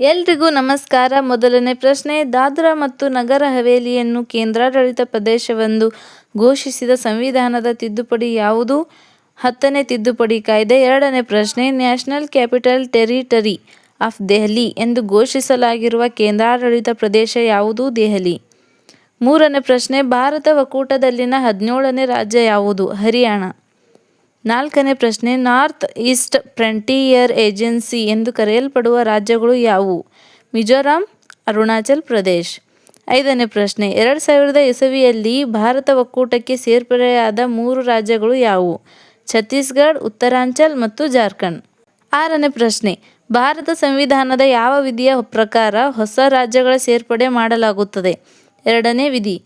ಎಲ್ರಿಗೂ ನಮಸ್ಕಾರ. ಮೊದಲನೇ ಪ್ರಶ್ನೆ, ದಾದ್ರಾ ಮತ್ತು ನಗರ ಹವೇಲಿಯನ್ನು ಕೇಂದ್ರಾಡಳಿತ ಪ್ರದೇಶವೆಂದು ಘೋಷಿಸಿದ ಸಂವಿಧಾನದ ತಿದ್ದುಪಡಿ ಯಾವುದು? ಹತ್ತನೇ ತಿದ್ದುಪಡಿ ಕಾಯ್ದೆ. ಎರಡನೇ ಪ್ರಶ್ನೆ, national capital territory of Delhi ಎಂದು ಘೋಷಿಸಲಾಗಿರುವ ಕೇಂದ್ರಾಡಳಿತ ಪ್ರದೇಶ ಯಾವುದು? ದೆಹಲಿ. ಮೂರನೇ ಪ್ರಶ್ನೆ, ಭಾರತ ಒಕ್ಕೂಟದಲ್ಲಿನ ಹದಿನೇಳನೇ ರಾಜ್ಯ ಯಾವುದು? ಹರಿಯಾಣ. ನಾಲ್ಕನೇ ಪ್ರಶ್ನೆ, ನಾರ್ತ್ ಈಸ್ಟ್ ಫ್ರಂಟಿಯರ್ ಏಜೆನ್ಸಿ ಎಂದು ಕರೆಯಲ್ಪಡುವ ರಾಜ್ಯಗಳು ಯಾವುವು? ಮಿಜೋರಾಂ, ಅರುಣಾಚಲ್ ಪ್ರದೇಶ್. ಐದನೇ ಪ್ರಶ್ನೆ, ಎರಡು ಸಾವಿರದ ಇಸವಿಯಲ್ಲಿ ಭಾರತ ಒಕ್ಕೂಟಕ್ಕೆ ಸೇರ್ಪಡೆಯಾದ ಮೂರು ರಾಜ್ಯಗಳು ಯಾವುವು? ಛತ್ತೀಸ್ಗಢ, ಉತ್ತರಾಂಚಲ್ ಮತ್ತು ಜಾರ್ಖಂಡ್. ಆರನೇ ಪ್ರಶ್ನೆ, ಭಾರತ ಸಂವಿಧಾನದ ಯಾವ ವಿಧಿಯ ಪ್ರಕಾರ ಹೊಸ ರಾಜ್ಯಗಳ ಸೇರ್ಪಡೆ ಮಾಡಲಾಗುತ್ತದೆ? ಎರಡನೇ ವಿಧಿ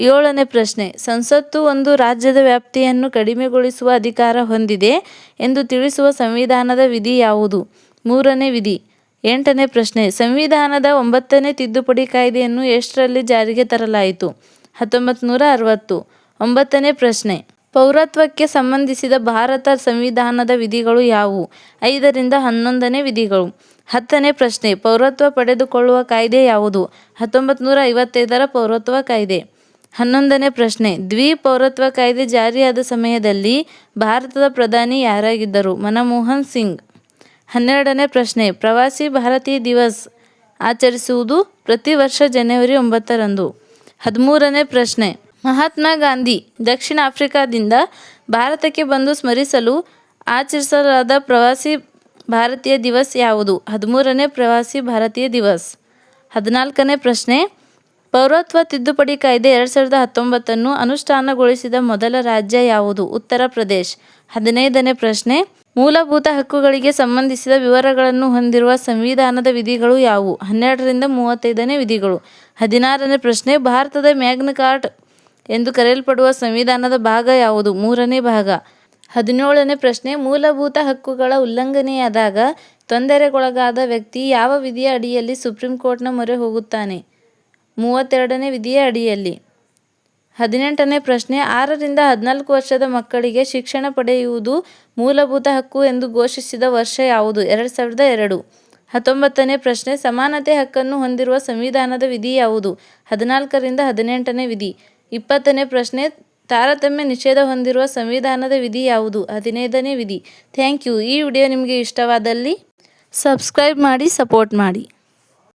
ಏಳನೇ ಪ್ರಶ್ನೆ, ಸಂಸತ್ತು ಒಂದು ರಾಜ್ಯದ ವ್ಯಾಪ್ತಿಯನ್ನು ಕಡಿಮೆಗೊಳಿಸುವ ಅಧಿಕಾರ ಹೊಂದಿದೆ ಎಂದು ತಿಳಿಸುವ ಸಂವಿಧಾನದ ವಿಧಿ ಯಾವುದು? ಮೂರನೇ ವಿಧಿ. ಎಂಟನೇ ಪ್ರಶ್ನೆ, ಸಂವಿಧಾನದ ಒಂಬತ್ತನೇ ತಿದ್ದುಪಡಿ ಕಾಯ್ದೆಯನ್ನು ಎಷ್ಟರಲ್ಲಿ ಜಾರಿಗೆ ತರಲಾಯಿತು? ಹತ್ತೊಂಬತ್ತು ನೂರ ಅರವತ್ತು. ಒಂಬತ್ತನೇ ಪ್ರಶ್ನೆ, ಪೌರತ್ವಕ್ಕೆ ಸಂಬಂಧಿಸಿದ ಭಾರತ ಸಂವಿಧಾನದ ವಿಧಿಗಳು ಯಾವುವು? ಐದರಿಂದ ಹನ್ನೊಂದನೇ ವಿಧಿಗಳು. ಹತ್ತನೇ ಪ್ರಶ್ನೆ, ಪೌರತ್ವ ಪಡೆದುಕೊಳ್ಳುವ ಕಾಯ್ದೆ ಯಾವುದು? ಹತ್ತೊಂಬತ್ತು ನೂರ ಐವತ್ತೈದರ ಪೌರತ್ವ ಕಾಯ್ದೆ. ಹನ್ನೊಂದನೇ ಪ್ರಶ್ನೆ. ದ್ವಿ ಪೌರತ್ವ ಕಾಯ್ದೆ ಜಾರಿಯಾದ ಸಮಯದಲ್ಲಿ ಭಾರತದ ಪ್ರಧಾನಿ ಯಾರಾಗಿದ್ದರು? ಮನಮೋಹನ್ ಸಿಂಗ್. ಹನ್ನೆರಡನೇ ಪ್ರಶ್ನೆ. ಪ್ರವಾಸಿ ಭಾರತೀಯ ದಿವಸ್ ಆಚರಿಸುವುದು ಪ್ರತಿ ವರ್ಷ ಜನವರಿ ಒಂಬತ್ತರಂದು. ಹದಿಮೂರನೇ ಪ್ರಶ್ನೆ. ಮಹಾತ್ಮ ಗಾಂಧಿ ದಕ್ಷಿಣ ಆಫ್ರಿಕಾದಿಂದ ಭಾರತಕ್ಕೆ ಬಂದು ಸ್ಮರಿಸಲು ಆಚರಿಸಲಾದ ಪ್ರವಾಸಿ ಭಾರತೀಯ ದಿವಸ್ ಯಾವುದು? ಹದಿಮೂರನೇ ಪ್ರವಾಸಿ ಭಾರತೀಯ ದಿವಸ್. ಹದಿನಾಲ್ಕನೇ ಪ್ರಶ್ನೆ. ಪೌರತ್ವ ತಿದ್ದುಪಡಿ ಕಾಯ್ದೆ ಎರಡು ಸಾವಿರದ ಹತ್ತೊಂಬತ್ತನ್ನು ಅನುಷ್ಠಾನಗೊಳಿಸಿದ ಮೊದಲ ರಾಜ್ಯ ಯಾವುದು? ಉತ್ತರ ಪ್ರದೇಶ್. ಹದಿನೈದನೇ ಪ್ರಶ್ನೆ. ಮೂಲಭೂತ ಹಕ್ಕುಗಳಿಗೆ ಸಂಬಂಧಿಸಿದ ವಿವರಗಳನ್ನು ಹೊಂದಿರುವ ಸಂವಿಧಾನದ ವಿಧಿಗಳು ಯಾವುವು? ಹನ್ನೆರಡರಿಂದ ಮೂವತ್ತೈದನೇ ವಿಧಿಗಳು. ಹದಿನಾರನೇ ಪ್ರಶ್ನೆ. ಭಾರತದ ಮ್ಯಾಗ್ನ ಕಾರ್ಟ್ ಎಂದು ಕರೆಯಲ್ಪಡುವ ಸಂವಿಧಾನದ ಭಾಗ ಯಾವುದು? ಮೂರನೇ ಭಾಗ. ಹದಿನೇಳನೇ ಪ್ರಶ್ನೆ. ಮೂಲಭೂತ ಹಕ್ಕುಗಳ ಉಲ್ಲಂಘನೆಯಾದಾಗ ತೊಂದರೆಗೊಳಗಾದ ವ್ಯಕ್ತಿ ಯಾವ ವಿಧಿಯ ಅಡಿಯಲ್ಲಿ ಸುಪ್ರೀಂ ಕೋರ್ಟ್ನ ಮೊರೆ ಹೋಗುತ್ತಾನೆ? ಮೂವತ್ತೆರಡನೇ ವಿಧಿಯ ಅಡಿಯಲ್ಲಿ. ಹದಿನೆಂಟನೇ ಪ್ರಶ್ನೆ, ಆರರಿಂದ ಹದಿನಾಲ್ಕು ವರ್ಷದ ಮಕ್ಕಳಿಗೆ ಶಿಕ್ಷಣ ಪಡೆಯುವುದು ಮೂಲಭೂತ ಹಕ್ಕು ಎಂದು ಘೋಷಿಸಿದ ವರ್ಷ ಯಾವುದು? ಎರಡು ಸಾವಿರದ ಎರಡು. ಹತ್ತೊಂಬತ್ತನೇ ಪ್ರಶ್ನೆ, ಸಮಾನತೆ ಹಕ್ಕನ್ನು ಹೊಂದಿರುವ ಸಂವಿಧಾನದ ವಿಧಿ ಯಾವುದು? ಹದಿನಾಲ್ಕರಿಂದ ಹದಿನೆಂಟನೇ ವಿಧಿ. ಇಪ್ಪತ್ತನೇ ಪ್ರಶ್ನೆ, ತಾರತಮ್ಯ ನಿಷೇಧ ಹೊಂದಿರುವ ಸಂವಿಧಾನದ ವಿಧಿ ಯಾವುದು? ಹದಿನೈದನೇ ವಿಧಿ. Thank you. ಈ ವಿಡಿಯೋ ನಿಮಗೆ ಇಷ್ಟವಾದಲ್ಲಿ ಸಬ್ಸ್ಕ್ರೈಬ್ ಮಾಡಿ, ಸಪೋರ್ಟ್ ಮಾಡಿ.